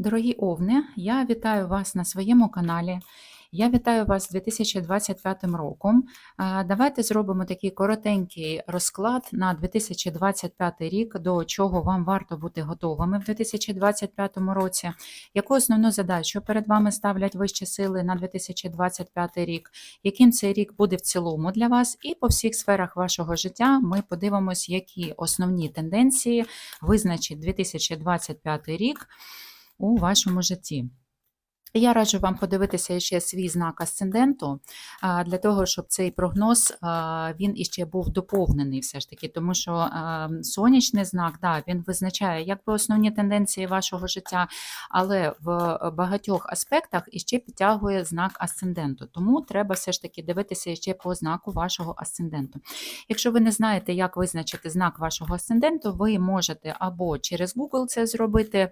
Дорогі овни, я вітаю вас на своєму каналі. Я вітаю вас з 2025 роком. Давайте зробимо такий коротенький розклад на 2025 рік, до чого вам варто бути готовими в 2025 році. Яку основну задачу перед вами ставлять вищі сили на 2025 рік, яким цей рік буде в цілому для вас, і по всіх сферах вашого життя ми подивимось, які основні тенденції визначить 2025 рік у вашому житті. Я раджу вам подивитися ще свій знак асценденту для того, щоб цей прогноз він іще був доповнений, все ж таки, тому що сонячний знак да, він визначає якби основні тенденції вашого життя, але в багатьох аспектах іще підтягує знак асценденту. Тому треба все ж таки дивитися ще по знаку вашого асценденту. Якщо ви не знаєте, як визначити знак вашого асценденту, ви можете або через Google це зробити,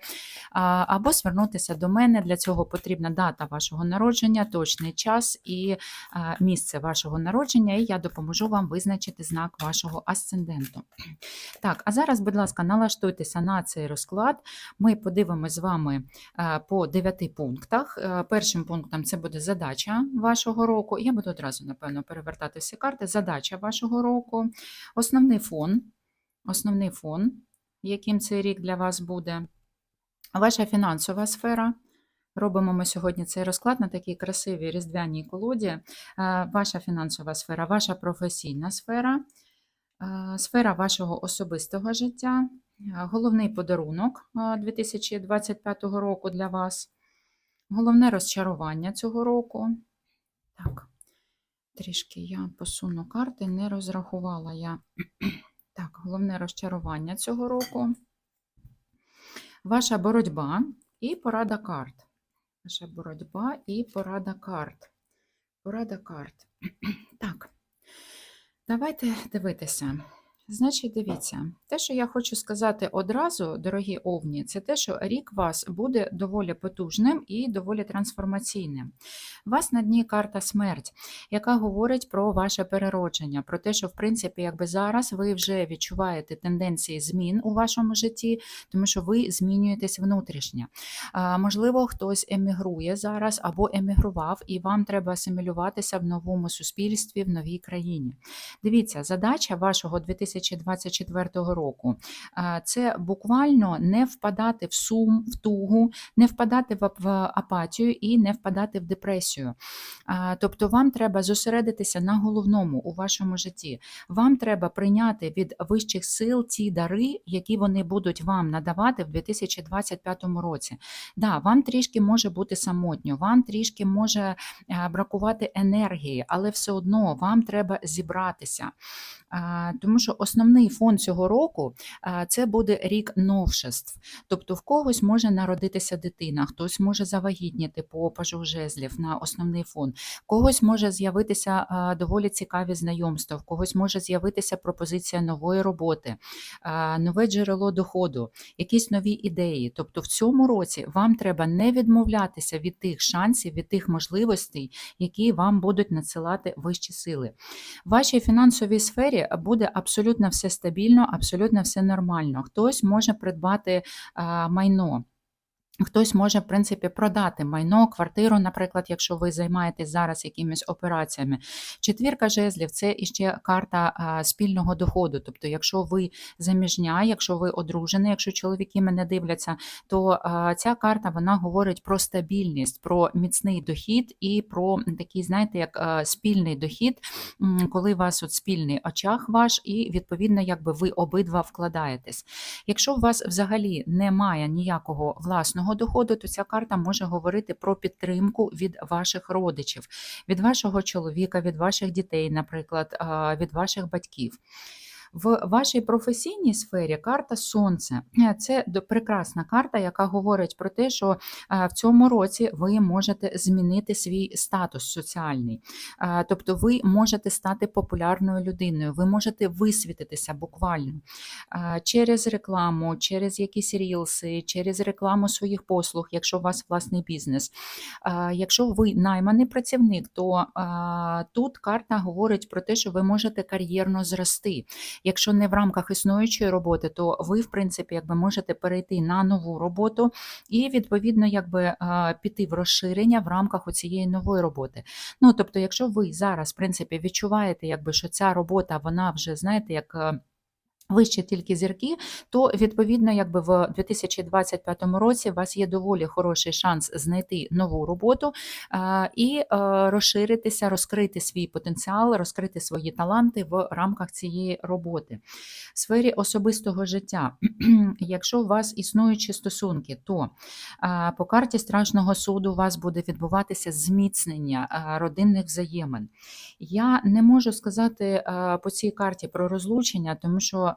або звернутися до мене. Для цього потрібна дата вашого народження, точний час і а, місце вашого народження, і я допоможу вам визначити знак вашого асценденту. Так, а зараз, будь ласка, налаштуйтеся на цей розклад. Ми подивимося з вами а, по дев'яти пунктах. Е, Першим пунктом це буде задача вашого року. Я буду одразу, напевно, перевертати всі карти. Задача вашого року, основний фон, основний фон, яким цей рік для вас буде. Ваша фінансова сфера. Робимо ми сьогодні цей розклад на такій красивій різдвяній колоді. Е, Ваша фінансова сфера, ваша професійна сфера, е, сфера вашого особистого життя, е, головний подарунок е, 2025 року для вас, головне розчарування цього року. Так, трішки я посуну карти, не розрахувала я. Так, головне розчарування цього року, ваша боротьба і порада карт. Ваша боротьба і порада карт. Порада карт. Так, давайте дивитися. Значить, дивіться, те, що я хочу сказати одразу, дорогі овні, це те, що рік вас буде доволі потужним і доволі трансформаційним. Вас на дні карта смерть, яка говорить про ваше переродження, про те, що, в принципі, якби зараз ви вже відчуваєте тенденції змін у вашому житті, тому що ви змінюєтесь внутрішньо. Можливо, хтось емігрує зараз або емігрував, і вам треба асимілюватися в новому суспільстві, в новій країні. Дивіться, задача вашого 2024 року це буквально не впадати в сум, в тугу, не впадати в, апатію і не впадати в депресію. Тобто, вам треба зосередитися на головному у вашому житті. Вам треба прийняти від вищих сил ті дари, які вони будуть вам надавати в 2025 році. Да, вам трішки може бути самотньо, вам трішки може е, бракувати енергії, але все одно вам треба зібратися. Тому що основний фон цього року це буде рік новшеств. Тобто в когось може народитися дитина, хтось може завагітніти по пажу жезлів на основний фон, в когось може з'явитися доволі цікаві знайомства, в когось може з'явитися пропозиція нової роботи, нове джерело доходу, якісь нові ідеї. Тобто в цьому році вам треба не відмовлятися від тих шансів, від тих можливостей, які вам будуть надсилати вищі сили. В вашій фінансовій сфері буде абсолютно все стабільно, абсолютно все нормально. Хтось може придбати майно. Хтось може, в принципі, продати майно, квартиру, наприклад, якщо ви займаєтесь зараз якимись операціями. Четвірка жезлів це іще карта спільного доходу. Тобто, якщо ви заміжня, якщо ви одружені, якщо чоловіки мене дивляться, то ця карта вона говорить про стабільність, про міцний дохід і про такий, знаєте, як спільний дохід, коли у вас от спільний очах ваш, і відповідно, якби ви обидва вкладаєтесь. Якщо у вас взагалі немає ніякого власного доходу, то ця карта може говорити про підтримку від ваших родичів, від вашого чоловіка, від ваших дітей, наприклад, від ваших батьків. В вашій професійній сфері карта Сонце це прекрасна карта, яка говорить про те, що е, в цьому році ви можете змінити свій статус соціальний. Е, Тобто ви можете стати популярною людиною, ви можете висвітитися буквально е, через рекламу, через якісь рілси, через рекламу своїх послуг, якщо у вас власний бізнес. Якщо ви найманий працівник, то тут карта говорить про те, що ви можете кар'єрно зрости. Якщо не в рамках існуючої роботи, то ви, в принципі, якби можете перейти на нову роботу і, відповідно, якби е, піти в розширення в рамках цієї нової роботи. Ну, тобто, якщо ви зараз, в принципі, відчуваєте, якби, що ця робота, вона вже, знаєте, як. Е, Вище тільки зірки, то відповідно, якби в 2025 році у вас є доволі хороший шанс знайти нову роботу а, і е, розширитися, розкрити свій потенціал, розкрити свої таланти в рамках цієї роботи. В сфері особистого життя, якщо у вас існуючі стосунки, то а, по карті страшного суду у вас буде відбуватися зміцнення родинних взаємин. Я не можу сказати по цій карті про розлучення, тому що.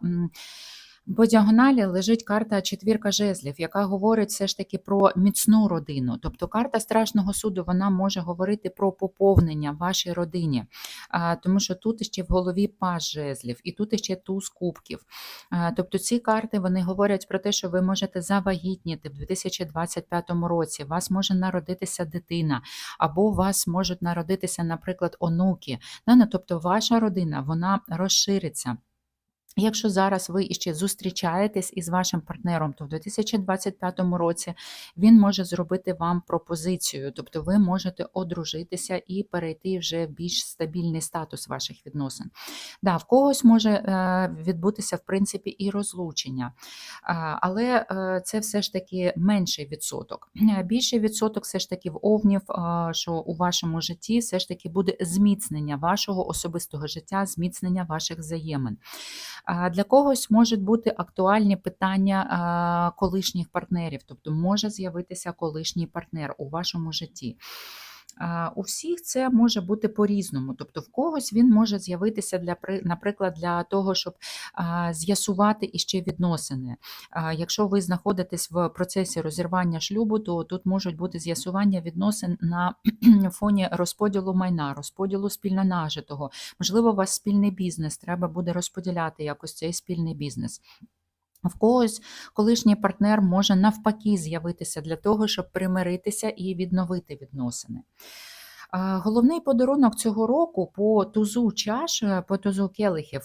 По діагоналі лежить карта четвірка жезлів, яка говорить все ж таки про міцну родину. Тобто карта страшного суду вона може говорити про поповнення вашій родині, тому що тут ще в голові паж жезлів, і тут ще туз кубків. Тобто ці карти вони говорять про те, що ви можете завагітніти в 2025 році. Вас може народитися дитина, або у вас можуть народитися, наприклад, онуки. Ну, Тобто ваша родина вона розшириться. Якщо зараз ви іще зустрічаєтесь із вашим партнером, то в 2025 році він може зробити вам пропозицію, тобто ви можете одружитися і перейти вже в більш стабільний статус ваших відносин. Да, в когось може е, відбутися в принципі і розлучення, але е, це все ж таки менший відсоток. Е, Більший відсоток все ж таки в овнів, що у вашому житті все ж таки буде зміцнення вашого особистого життя, зміцнення ваших взаємин. Для когось можуть бути актуальні питання колишніх партнерів, тобто може з'явитися колишній партнер у вашому житті. У всіх це може бути по-різному. Тобто, в когось він може з'явитися для при- наприклад, для того, щоб з'ясувати іще відносини. Якщо ви знаходитесь в процесі розірвання шлюбу, то тут можуть бути з'ясування відносин на фоні розподілу майна, розподілу спільно нажитого. Можливо, у вас спільний бізнес, треба буде розподіляти якось цей спільний бізнес. В когось колишній партнер може навпаки з'явитися для того, щоб примиритися і відновити відносини. Головний подарунок цього року по тузу чаш, е, по тузу келихів,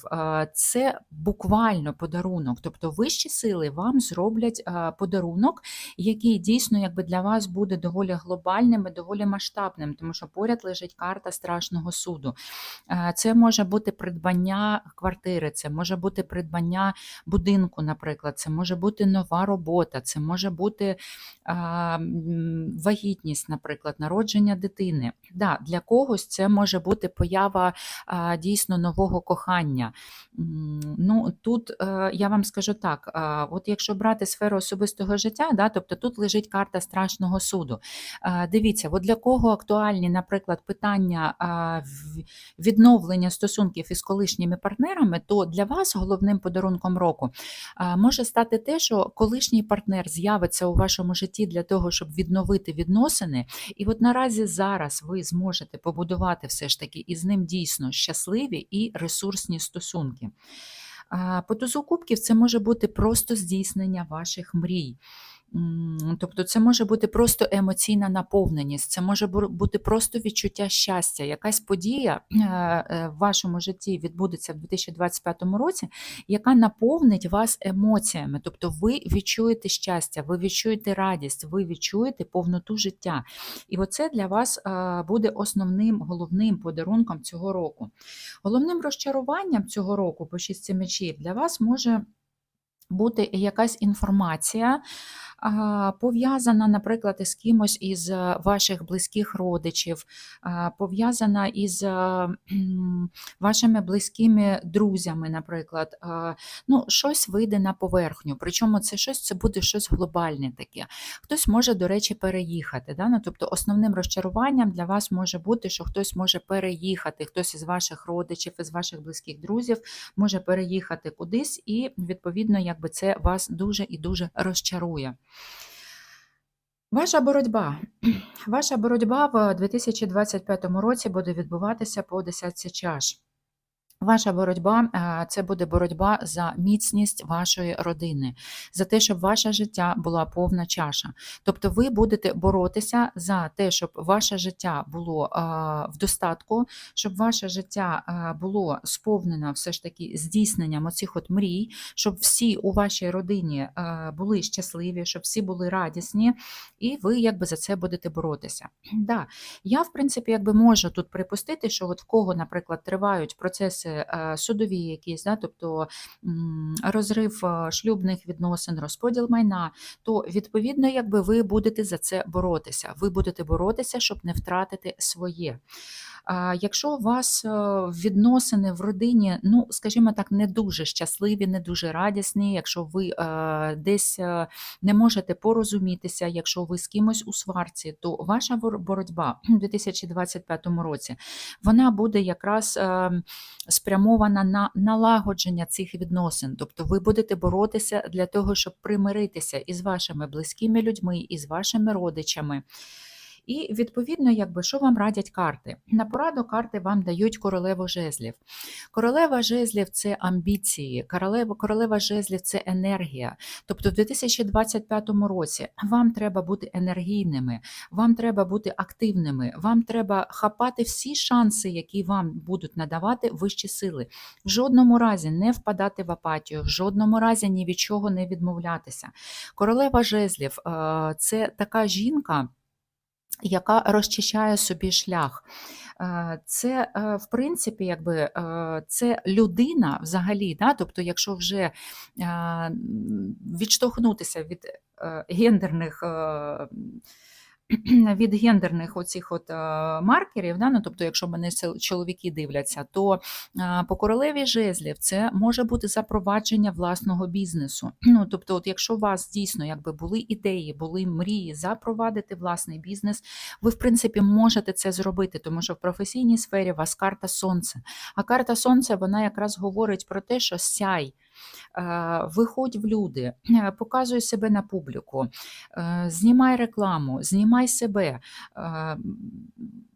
це буквально подарунок. Тобто вищі сили вам зроблять подарунок, який дійсно якби для вас буде доволі глобальним і доволі масштабним, тому що поряд лежить карта страшного суду. Це може бути придбання квартири, це може бути придбання будинку, наприклад, це може бути нова робота, це може бути вагітність, наприклад, народження дитини. Да, для когось це може бути поява дійсно нового кохання. Ну, тут е, я вам скажу так: от якщо брати сферу особистого життя, да, тобто тут лежить карта страшного суду. Дивіться, от для кого актуальні, наприклад, питання відновлення стосунків із колишніми партнерами, то для вас головним подарунком року може стати те, що колишній партнер з'явиться у вашому житті для того, щоб відновити відносини. І от наразі зараз ви зможете побудувати все ж таки із ним дійсно щасливі і ресурсні стосунки. По це може бути просто здійснення ваших мрій. Тобто це може бути просто емоційна наповненість, це може бути просто відчуття щастя. Якась подія е, е, в вашому житті відбудеться в 2025 році, яка наповнить вас емоціями. Тобто ви відчуєте щастя, ви відчуєте радість, ви відчуєте повноту життя. І оце для вас е, буде основним головним подарунком цього року. Головним розчаруванням цього року по шістці мечів для вас може бути якась інформація, пов'язана, наприклад, із кимось із е, ваших близьких родичів, пов'язана із е, вашими близькими друзями, наприклад. Ну, щось вийде на поверхню. Причому це щось це буде щось глобальне таке. Хтось може, до речі, переїхати. Да? Ну, тобто основним розчаруванням для вас може бути, що хтось може переїхати, хтось із ваших родичів, із ваших близьких друзів може переїхати кудись, і, відповідно, якби це вас дуже і дуже розчарує. Ваша боротьба. Ваша боротьба в 2025 році буде відбуватися по десятці чаш. Ваша боротьба е, це буде боротьба за міцність вашої родини, за те, щоб ваше життя була повна чаша. Тобто ви будете боротися за те, щоб ваше життя було е, в достатку, щоб ваше життя е, було сповнено все ж таки здійсненням оцих от мрій, щоб всі у вашій родині були щасливі, щоб всі були радісні, і ви якби за це будете боротися. Да, я, в принципі, якби можу тут припустити, що от в кого, наприклад, тривають процеси е, судові якісь, да, тобто розрив е, шлюбних відносин, розподіл майна, то відповідно, якби ви будете за це боротися. Ви будете боротися, щоб не втратити своє. Якщо у вас е, відносини в родині, ну скажімо так, не дуже щасливі, не дуже радісні, якщо ви е, десь не можете порозумітися, якщо ви з кимось у сварці, то ваша боротьба у 2025 році вона буде якраз е, спрямована на налагодження цих відносин. Тобто ви будете боротися для того, щоб примиритися із вашими близькими людьми, із вашими родичами. І відповідно, якби що вам радять карти? На пораду карти вам дають королеву жезлів. Королева жезлів це амбіції, королева, королева жезлів це енергія. Тобто в 2025 році вам треба бути енергійними, вам треба бути активними, вам треба хапати всі шанси, які вам будуть надавати вищі сили. В жодному разі не впадати в апатію, в жодному разі ні від чого не відмовлятися. Королева жезлів е, це така жінка яка розчищає собі шлях. Е, Це, е, в принципі, якби е, це людина взагалі, да? тобто, якщо вже відштовхнутися від гендерних. Від гендерних оцих от е, маркерів, да? ну, тобто, якщо мене чоловіки дивляться, то е, по королеві жезлів це може бути запровадження власного бізнесу. Ну, тобто, от якщо у вас дійсно якби були ідеї, були мрії запровадити власний бізнес, ви, в принципі, можете це зробити, тому що в професійній сфері у вас карта сонце. А карта сонце вона якраз говорить про те, що сяй. Е, Виходь в люди, е, показуй себе на публіку, е, знімай рекламу, знімай себе,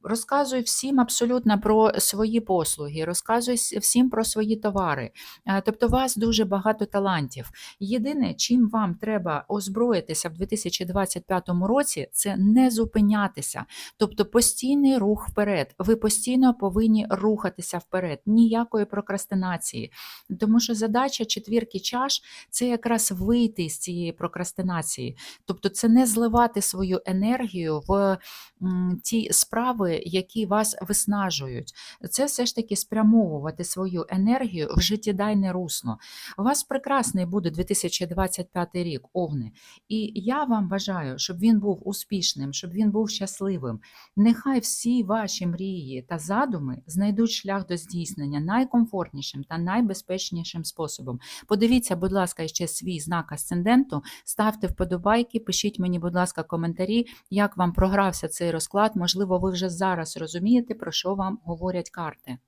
розказуй всім абсолютно про свої послуги, розказуй всім про свої товари. Е, Тобто, у вас дуже багато талантів. Єдине, чим вам треба озброїтися в 2025 році, це не зупинятися. Тобто постійний рух вперед. Ви постійно повинні рухатися вперед, ніякої прокрастинації. Тому що задача четвірки чаш це якраз вийти з цієї прокрастинації. Тобто, це не зливати свою енергію в ті справи, які вас виснажують. Це все ж таки спрямовувати свою енергію в життєдайне русло. У вас прекрасний буде 2025 рік, Овни. І я вам бажаю, щоб він був успішним, щоб він був щасливим. Нехай всі ваші мрії та задуми знайдуть шлях до здійснення найкомфортнішим та найбезпечнішим способом. Подивіться, будь ласка, ще свій знак асценденту, ставте вподобайки, пишіть мені, будь ласка, коментарі, як вам програвся цей розклад. Можливо, ви вже зараз розумієте, про що вам говорять карти.